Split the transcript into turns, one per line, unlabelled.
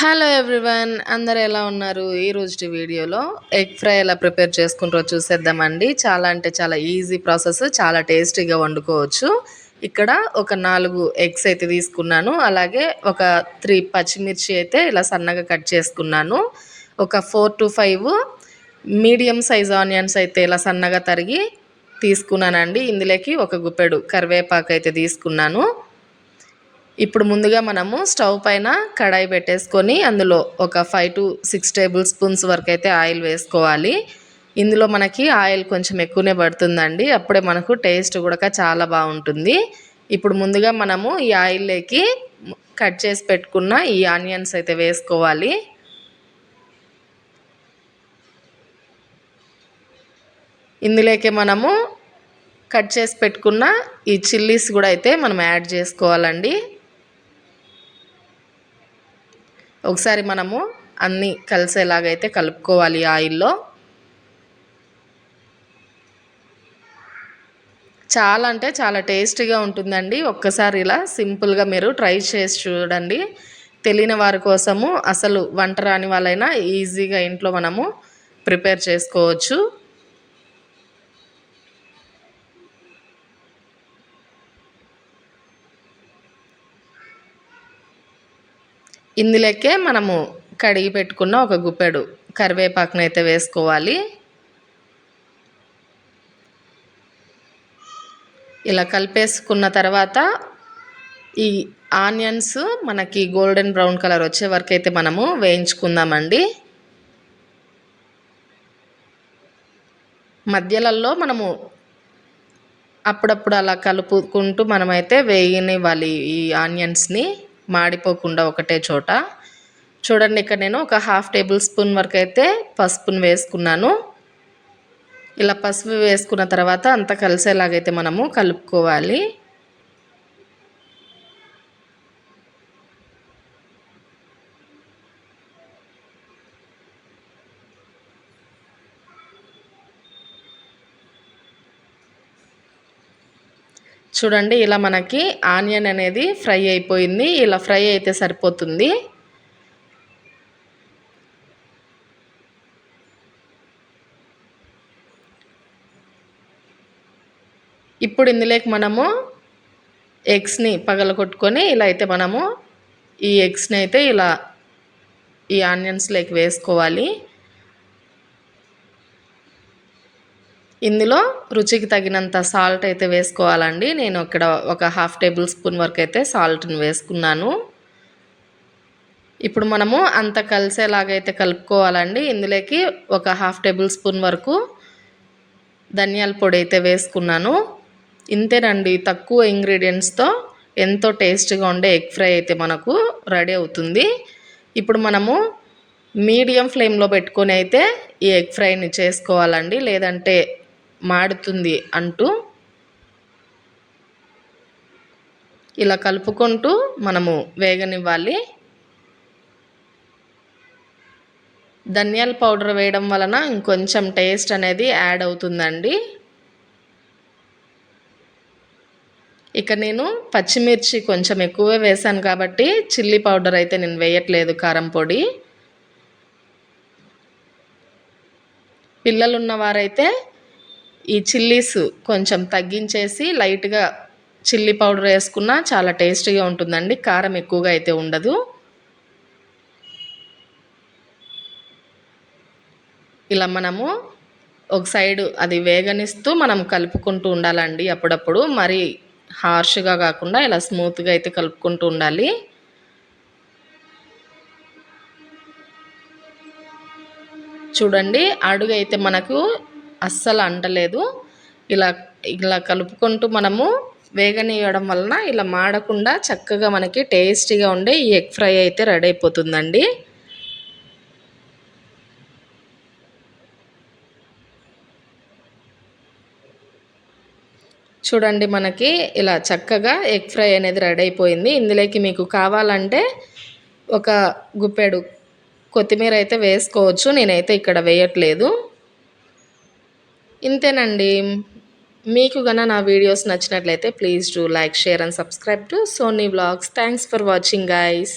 Hello everyone అందరు ఎలా ఉన్నారు? ఈ రోజు వీడియోలో ఎగ్ ఫ్రై ఎలా ప్రిపేర్ చేసుకుంటారో చూసేద్దామండి. చాలా అంటే చాలా ఈజీ ప్రాసెస్ చాలా టేస్టీగా వండుకోవచ్చు. ఇక్కడ ఒక నాలుగు ఎగ్స్ అయితే తీసుకున్నాను. అలాగే ఒక త్రీ పచ్చిమిర్చి అయితే ఇలా సన్నగా కట్ చేసుకున్నాను. ఒక four to five medium size onions అయితే ఇలా సన్నగా తరిగి తీసుకున్నానండి. ఇందులోకి ఒక గుప్పెడు కరివేపాకు అయితే తీసుకున్నాను. ఇప్పుడు ముందుగా మనము స్టవ్ పైన కడాయి పెట్టేసుకొని అందులో ఒక five to six table spoons వరకు అయితే ఆయిల్ వేసుకోవాలి. ఇందులో మనకి ఆయిల్ కొంచెం ఎక్కువనే పడుతుందండి. అప్పుడే మనకు టేస్ట్ కూడా చాలా బాగుంటుంది. ఇప్పుడు ముందుగా మనము ఈ ఆయిల్లోకి కట్ చేసి పెట్టుకున్న ఈ ఆనియన్స్ అయితే వేసుకోవాలి. ఇందులోకి మనము కట్ చేసి పెట్టుకున్న ఈ చిల్లీస్ కూడా అయితే మనం యాడ్ చేసుకోవాలండి. ఒకసారి మనము అన్నీ కలిసేలాగైతే కలుపుకోవాలి ఆయిల్లో. చాలా అంటే చాలా టేస్టీగా ఉంటుందండి. ఒక్కసారి ఇలా సింపుల్గా మీరు ట్రై చేసి చూడండి. తెలియని వారి కోసము అసలు వంట రాని వాళ్ళైనా ఈజీగా ఇంట్లో మనము ప్రిపేర్ చేసుకోవచ్చు. ఇందులోకే మనము కడిగి పెట్టుకున్న ఒక గుప్పెడు కరివేపాకును అయితే వేసుకోవాలి. ఇలా కలిపేసుకున్న తర్వాత ఈ ఆనియన్స్ మనకి గోల్డెన్ బ్రౌన్ కలర్ వచ్చే వరకు అయితే మనము వేయించుకుందామండి. మధ్యలలో మనము అప్పుడప్పుడు అలా కలుపుకుంటూ మనమైతే వేయనివ్వాలి ఈ ఆనియన్స్ని. మాడిపోకుండా ఒకటే చోట. చూడండి ఇక్కడ నేను ఒక హాఫ్ టేబుల్ స్పూన్ వరకు అయితే పసుపును వేసుకున్నాను. ఇలా పసుపు వేసుకున్న తర్వాత అంతా కలిసేలాగైతే మనము కలుపుకోవాలి. చూడండి ఇలా మనకి ఆనియన్ అనేది ఫ్రై అయిపోయింది. ఇలా ఫ్రై అయితే సరిపోతుంది. ఇప్పుడు ఇందులోకి మనము ఎగ్స్ని పగలగొట్టుకొని ఇలా అయితే మనము ఈ ఎగ్స్ని అయితే ఇలా ఈ ఆనియన్స్లోకి వేసుకోవాలి. ఇందులో రుచికి తగినంత సాల్ట్ అయితే వేసుకోవాలండి. నేను ఇక్కడ ఒక హాఫ్ టేబుల్ స్పూన్ వరకు అయితే సాల్ట్ని వేసుకున్నాను. ఇప్పుడు మనము అంత కలిసేలాగైతే కలుపుకోవాలండి. ఇందులోకి ఒక హాఫ్ టేబుల్ స్పూన్ వరకు ధనియాల పొడి అయితే వేసుకున్నాను. ఇంతేనండి తక్కువ ఇంగ్రీడియంట్స్తో ఎంతో టేస్ట్గా ఉండే ఎగ్ ఫ్రై అయితే మనకు రెడీ అవుతుంది. ఇప్పుడు మనము మీడియం ఫ్లేమ్లో పెట్టుకొని అయితే ఈ ఎగ్ ఫ్రైని చేసుకోవాలండి. లేదంటే మాడుతుంది అంటూ ఇలా కలుపుకుంటూ మనము వేగనివ్వాలి. ధనియాల పౌడర్ వేయడం వలన ఇంకొంచెం టేస్ట్ అనేది యాడ్ అవుతుందండి. ఇక నేను పచ్చిమిర్చి కొంచెం ఎక్కువే వేసాను కాబట్టి చిల్లీ పౌడర్ అయితే నేను వేయట్లేదు కారం పొడి. పిల్లలు ఈ చిల్లీస్ కొంచెం తగ్గించేసి లైట్గా చిల్లీ పౌడర్ వేసుకున్నా చాలా టేస్టీగా ఉంటుందండి. కారం ఎక్కువగా అయితే ఉండదు. ఇలా మనము ఒక సైడ్ అది వేగనిస్తూ మనం కలుపుకుంటూ ఉండాలండి అప్పుడప్పుడు. మరి హార్ష్గా కాకుండా ఇలా స్మూత్గా అయితే కలుపుకుంటూ ఉండాలి. చూడండి అడుగు అయితే మనకు అస్సలు అంటలేదు. ఇలా ఇలా కలుపుకుంటూ మనము వేగనీయడం వలన ఇలా మాడకుండా చక్కగా మనకి టేస్టీగా ఉండే ఈ ఎగ్ ఫ్రై అయితే రెడీ అయిపోతుందండి చూడండి మనకి ఇలా చక్కగా ఎగ్ ఫ్రై అనేది రెడీ అయిపోయింది ఇందులోకి మీకు కావాలంటే ఒక గుప్పెడు కొత్తిమీర అయితే వేసుకోవచ్చు. నేనైతే ఇక్కడ వేయట్లేదు. ఇంతేనండి. మీకు గన నా వీడియోస్ నచ్చినట్లయితే please do like share and subscribe to Sony vlogs. Thanks for watching guys